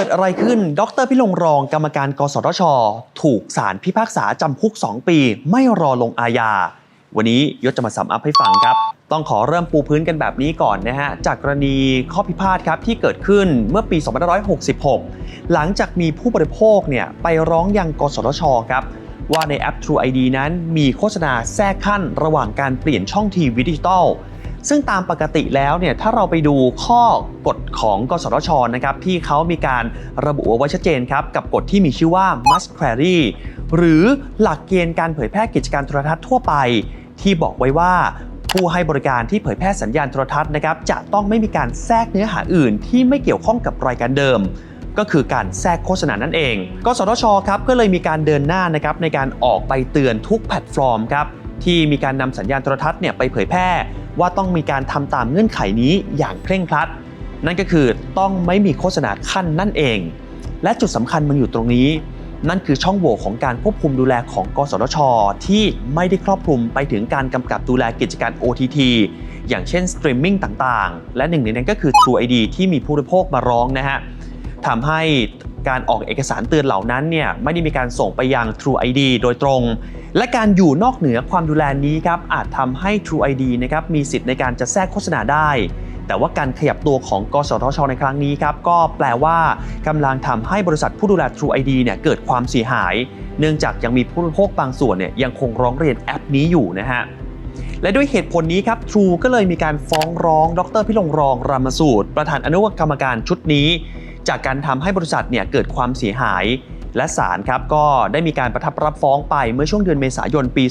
กิดอะไรขึ้น ดรพิลงรองกรรมการกสทช ถูกศาลพิพากษาจำคุก 2 ปี ไม่รอลงอาญา วันนี้ยศจะมาสัมอัพให้ฟังครับ ต้องขอเริ่มปูพื้นกันแบบนี้ก่อนนะฮะ จากกรณีข้อพิพาทครับที่เกิดขึ้นเมื่อปี 2566 หลังจากมีผู้บริโภคเนี่ยไปร้องยังกสทชครับว่าในแอป True ID นั้นมีโฆษณาแทรกขั้นระหว่างการเปลี่ยนช่องทีวีดิจิตอล ซึ่งตามปกติแล้วเนี่ยถ้าเราไปดูข้อกฎของกสทชนะครับที่เขามีการระบุไว้ชัดเจนครับกับกฎที่มีชื่อว่า must query หรือหลักเกณฑ์การเผยแพร่กิจการโทรทัศน์ทั่วไป ที่บอกไว้ว่าผู้ให้บริการที่เผยแพร่สัญญาณโทรทัศน์นะครับจะต้องไม่มีการแทรกเนื้อหาอื่น ที่ไม่เกี่ยวข้องกับรายการเดิม ก็คือการแทรกโฆษณานั่นเอง กสทชครับก็เลยมีการเดินหน้านะครับในการออกไปเตือนทุกแพลตฟอร์มครับที่มีการนำสัญญาณโทรทัศน์เนี่ยไปเผยแพร่ ว่าต้องมีการทำตามเงื่อนไขนี้อย่างเคร่งครัด นั่นก็คือต้องไม่มีโฆษณาขั้นนั่นเอง และจุดสำคัญมันอยู่ตรงนี้ นั่นคือช่องโหว่ของการควบคุมดูแลของกสทช ที่ไม่ได้ครอบคลุมไปถึงการกำกับดูแลกิจการ OTT อย่างเช่นสตรีมมิ่งต่างๆ และหนึ่งในนั้นก็คือ True ID ที่มีผู้บริโภคมาร้องนะฮะ ทำให้การออกเอกสารเตือนเหล่านั้นเนี่ยไม่ได้มีการส่งไปยัง True ID โดยตรง และการอยู่นอกเหนือความดูแลนี้ครับอาจทำให้ True ID นะครับมีสิทธิ์ในการจะแทรกโฆษณาได้ แต่ว่าการขยับตัวของกสทช ในครั้งนี้ครับก็แปลว่ากำลังทำให้บริษัทผู้ดูแล True ID เนี่ยเกิดความเสียหาย เนื่องจากยังมีผู้บริโภคบางส่วนเนี่ยยังคงร้องเรียนแอปนี้อยู่นะฮะและด้วยเหตุผลนี้ครับ True ก็เลยมีการฟ้องร้อง ดรพิลงรองรามสูตร ประธานอนุกรรมการชุดนี้ จากการทำให้บริษัทเนี่ยเกิดความเสียหาย และศาลครับก็ได้มีการประทับรับฟ้องไปเมื่อช่วงเดือนเมษายนปี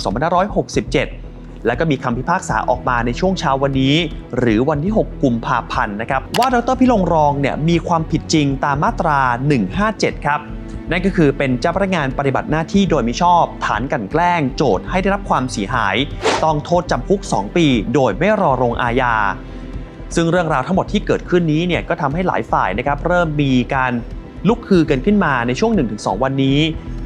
2567 และก็มีคำพิพากษาออกมาในช่วงเช้าวันนี้ หรือวันที่ 6 กุมภาพันธ์นะครับว่าดรพิลงรองเนี่ยมีความผิดจริงตามมาตรา 157 ครับนั่นก็คือเป็นเจ้าพนักงานปฏิบัติหน้าที่โดยมิชอบ ฐานกันแกล้งโจทย์ให้ได้รับความเสียหาย ต้องโทษจำคุก 2 ปี โดยไม่รอลงอาญา ซึ่งเรื่องราวทั้งหมดที่เกิดขึ้นนี้เนี่ยก็ทำให้หลายฝ่ายนะครับเริ่มมีการลุกคือกันขึ้นมาในช่วง 1-2 วันนี้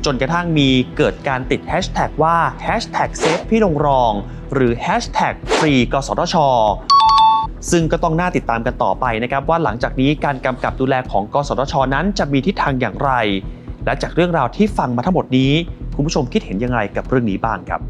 จนกระทั่งมีเกิดการติดแฮชแท็กว่าแฮชแท็กเซฟพี่ลงรอง หรือแฮชแท็กฟรีกสทชซึ่งก็ต้องน่าติดตามกันต่อไปนะครับว่าหลังจากนี้การกำกับดูแลของกสทช นั้นจะมีทิศทางอย่างไร และจากเรื่องราวที่ฟังมาทั้งหมดนี้ คุณผู้ชมคิดเห็นอย่างไรกับเรื่องนี้บ้างครับ